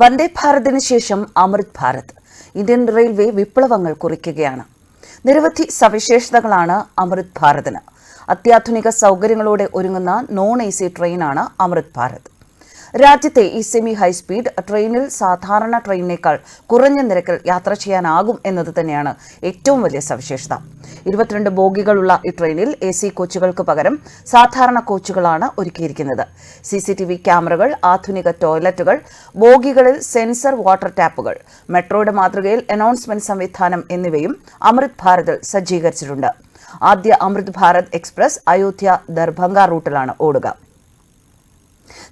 വന്ദേ ഭാരതിന് ശേഷം Amrit Bharat. Indian railway വിപ്ലവങ്ങൾ കുറിക്കുകയാണ്. നിരവധി സവിശേഷതകളാണ് അമൃത് ഭാരതിന്. അത്യാധുനിക സൗകര്യങ്ങളോടെ ഒരുങ്ങുന്ന നോൺ എ സി ട്രെയിനാണ് അമൃത് ഭാരത്. രാജ്യത്തെ ഈ സെമി ഹൈസ്പീഡ് ട്രെയിനിൽ സാധാരണ ട്രെയിനിനേക്കാൾ കുറഞ്ഞ നിരക്കിൽ യാത്ര ചെയ്യാനാകും എന്നത് തന്നെയാണ് ഏറ്റവും വലിയ സവിശേഷത. ഇരുപത്തിരണ്ട് ബോഗികളുള്ള ഈ ട്രെയിനിൽ എ സി കോച്ചുകൾക്ക് പകരം സാധാരണ കോച്ചുകളാണ് ഒരുക്കിയിരിക്കുന്നത്. സി സി ടി വി ക്യാമറകൾ ആധുനിക ടോയ്ലറ്റുകൾ ബോഗികളിൽ സെൻസർ വാട്ടർ ടാപ്പുകൾ മെട്രോയുടെ മാതൃകയിൽ അനൗൺസ്മെന്റ് സംവിധാനം എന്നിവയും അമൃത് ഭാരതിൽ സജ്ജീകരിച്ചിട്ടുണ്ട്. ആദ്യ അമൃത് ഭാരത് എക്സ്പ്രസ് അയോധ്യ ദർഭംഗ റൂട്ടിലാണ് ഓടുക.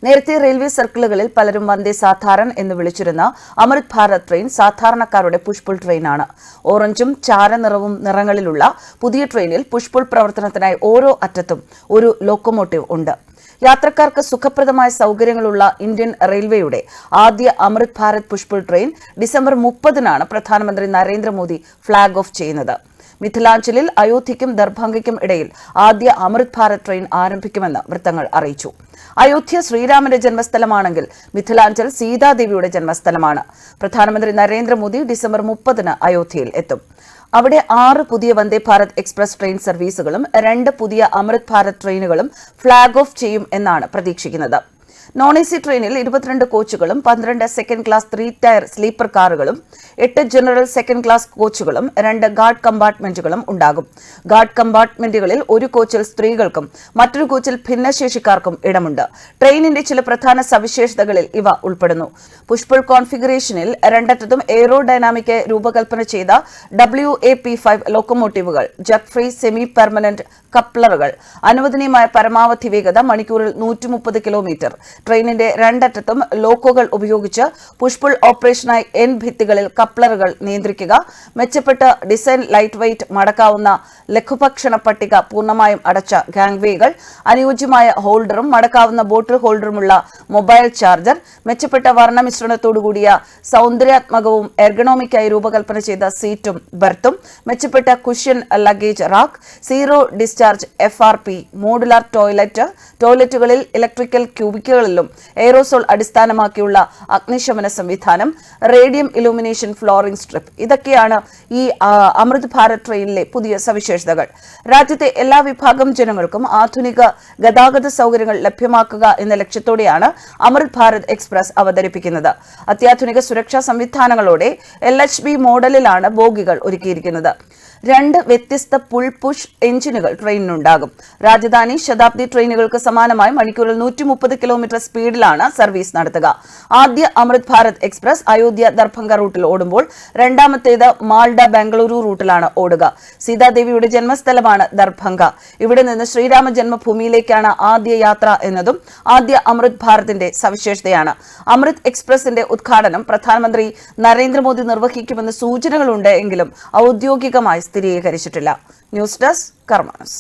നേരത്തെ റെയിൽവേ സർക്കിളുകളിൽ പലരും വന്ദേ സാധാരൺ എന്ന് വിളിച്ചിരുന്ന അമൃത് ഭാരത് ട്രെയിൻ സാധാരണക്കാരുടെ പുഷ്പുൾ ട്രെയിനാണ്. ഓറഞ്ചും ചാരനിറവും നിറങ്ങളിലുള്ള പുതിയ ട്രെയിനിൽ പുഷ്പുൾ പ്രവർത്തനത്തിനായി ഓരോ അറ്റത്തും ഒരു ലോക്കോമോട്ടീവ് ഉണ്ട്. യാത്രക്കാർക്ക് സുഖപ്രദമായ സൗകര്യങ്ങളുള്ള ഇന്ത്യൻ റെയിൽവേയുടെ ആദ്യ Amrit Bharat push pull train December മുപ്പതിനാണ് പ്രധാനമന്ത്രി നരേന്ദ്രമോദി ഫ്ളാഗ് ഓഫ് ചെയ്യുന്നത്. മിഥിലാഞ്ചലിൽ അയോധ്യയ്ക്കും ദർഭംഗയ്ക്കും ഇടയിൽ ആദ്യ അമൃത് ഭാരത് ട്രെയിൻ ആരംഭിക്കുമെന്ന് വൃത്തങ്ങൾ അറിയിച്ചു. അയോധ്യ ശ്രീരാമന്റെ ജന്മസ്ഥലമാണെങ്കിൽ മിഥിലാഞ്ചൽ സീതാദേവിയുടെ ജന്മസ്ഥലമാണ്. പ്രധാനമന്ത്രി നരേന്ദ്രമോദി ഡിസംബർ മുപ്പതിന് അയോധ്യയിൽ എത്തും. അവിടെ ആറ് പുതിയ വന്ദേ ഭാരത് എക്സ്പ്രസ് ട്രെയിൻ സർവീസുകളും രണ്ട് പുതിയ അമൃത് ഭാരത് ട്രെയിനുകളും ഫ്ളാഗ് ഓഫ് ചെയ്യും എന്നാണ് പ്രതീക്ഷിക്കുന്നത്. നോൺ എ സി ട്രെയിനിൽ ഇരുപത്തിരണ്ട് കോച്ചുകളും പന്ത്രണ്ട് second class three tier sleeper കാറുകളും എട്ട് ജനറൽ സെക്കൻഡ് ക്ലാസ് കോച്ചുകളും രണ്ട് ഗാർഡ് കമ്പാർട്ട്മെന്റുകളും ഉണ്ടാകും. ഗാർഡ് കമ്പാർട്ട്മെന്റുകളിൽ ഒരു കോച്ചിൽ സ്ത്രീകൾക്കും മറ്റൊരു കോച്ചിൽ ഭിന്നശേഷിക്കാർക്കും ഇടമുണ്ട്. ട്രെയിനിന്റെ ചില പ്രധാന സവിശേഷതകളിൽ ഇവ ഉൾപ്പെടുന്നു. പുഷ്പൾ കോൺഫിഗറേഷനിൽ രണ്ടറ്റത്തും എയ്റോഡൈനാമിക് രൂപകൽപ്പന ചെയ്ത ഡബ്ല്യു എ പി ഫൈവ് ലോക്കോമോട്ടീവുകൾ ജറ്റ് ഫ്രീ സെമി പെർമനന്റ് കപ്ലറുകൾ അനുവദനീയമായ പരമാവധി വേഗത മണിക്കൂറിൽ നൂറ്റി കിലോമീറ്റർ ട്രെയിനിന്റെ രണ്ടറ്റത്തും ലോക്കോകൾ ഉപയോഗിച്ച് പുഷ്പുൾ ഓപ്പറേഷനായി എൻ ഭിത്തികളിൽ കപ്ലറുകൾ നിയന്ത്രിക്കുക. മെച്ചപ്പെട്ട ഡിസൈൻ ലൈറ്റ് വെയ്റ്റ് മടക്കാവുന്ന ലഘുഭക്ഷണ പട്ടിക പൂർണമായും അടച്ച ഗാങ്വേകൾ അനുയോജ്യമായ ഹോൾഡറും മടക്കാവുന്ന ബോട്ടിൽ ഹോൾഡറുമുള്ള മൊബൈൽ ചാർജർ മെച്ചപ്പെട്ട വർണമിശ്രണത്തോടുകൂടിയ സൗന്ദര്യാത്മകവും എർഗണോമിക്കായി രൂപകൽപ്പന ചെയ്ത സീറ്റും ബർത്തും മെച്ചപ്പെട്ട cushion luggage rack zero discharge F R P modular toilet ടോയ്ലറ്റുകളിൽ electrical ക്യൂബിക്കുകളിലും എയ്റോസോൾ അടിസ്ഥാനമാക്കിയുള്ള അഗ്നിശമന സംവിധാനം റേഡിയം ഇലൂമിനേഷൻ ഫ്ലോറിംഗ് സ്ട്രിപ്പ് ഇതൊക്കെയാണ് ഈ അമൃത് ഭാരത് ട്രെയിനിലെ പുതിയ സവിശേഷതകൾ. രാജ്യത്തെ എല്ലാ വിഭാഗം ജനങ്ങൾക്കും ആധുനിക ഗതാഗത സൗകര്യങ്ങൾ ലഭ്യമാക്കുക എന്ന ലക്ഷ്യത്തോടെയാണ് അമൃത് ഭാരത് എക്സ്പ്രസ് അവതരിപ്പിക്കുന്നത്. അത്യാധുനിക സുരക്ഷാ സംവിധാനങ്ങളോടെ എൽ എച്ച് ബി മോഡലിലാണ് ബോഗികൾ ഒരുക്കിയിരിക്കുന്നത്. രണ്ട് വ്യത്യസ്ത പുൾ പുഷ് എഞ്ചിനുകൾ ട്രെയിനിനുണ്ടാകും. രാജധാനി ശതാബ്ദി ട്രെയിനുകൾക്ക് സമാനമായി മണിക്കൂറിൽ നൂറ്റി മുപ്പത് കിലോമീറ്റർ സ്പീഡിലാണ് സർവീസ് നടത്തുക. ആദ്യ അമൃത് ഭാരത് എക്സ്പ്രസ് അയോധ്യ ദർഭംഗ റൂട്ടിൽ ഓടുമ്പോൾ രണ്ടാമത്തേത് മാൾഡ ബംഗളൂരു റൂട്ടിലാണ് ഓടുക. സീതാദേവിയുടെ ജന്മസ്ഥലമാണ് ദർഭംഗ. ഇവിടെ നിന്ന് ശ്രീരാമ ജന്മഭൂമിയിലേക്കാണ് ആദ്യ യാത്ര എന്നതും ആദ്യ അമൃത് ഭാരതിന്റെ സവിശേഷതയാണ്. അമൃത് എക്സ്പ്രസിന്റെ ഉദ്ഘാടനം പ്രധാനമന്ത്രി നരേന്ദ്രമോദി നിർവഹിക്കുമെന്ന് സൂചനകളുണ്ട് എങ്കിലും ഔദ്യോഗികമായി സ്ഥിരീകരിച്ചിട്ടില്ല. News desk കർമാനസ്.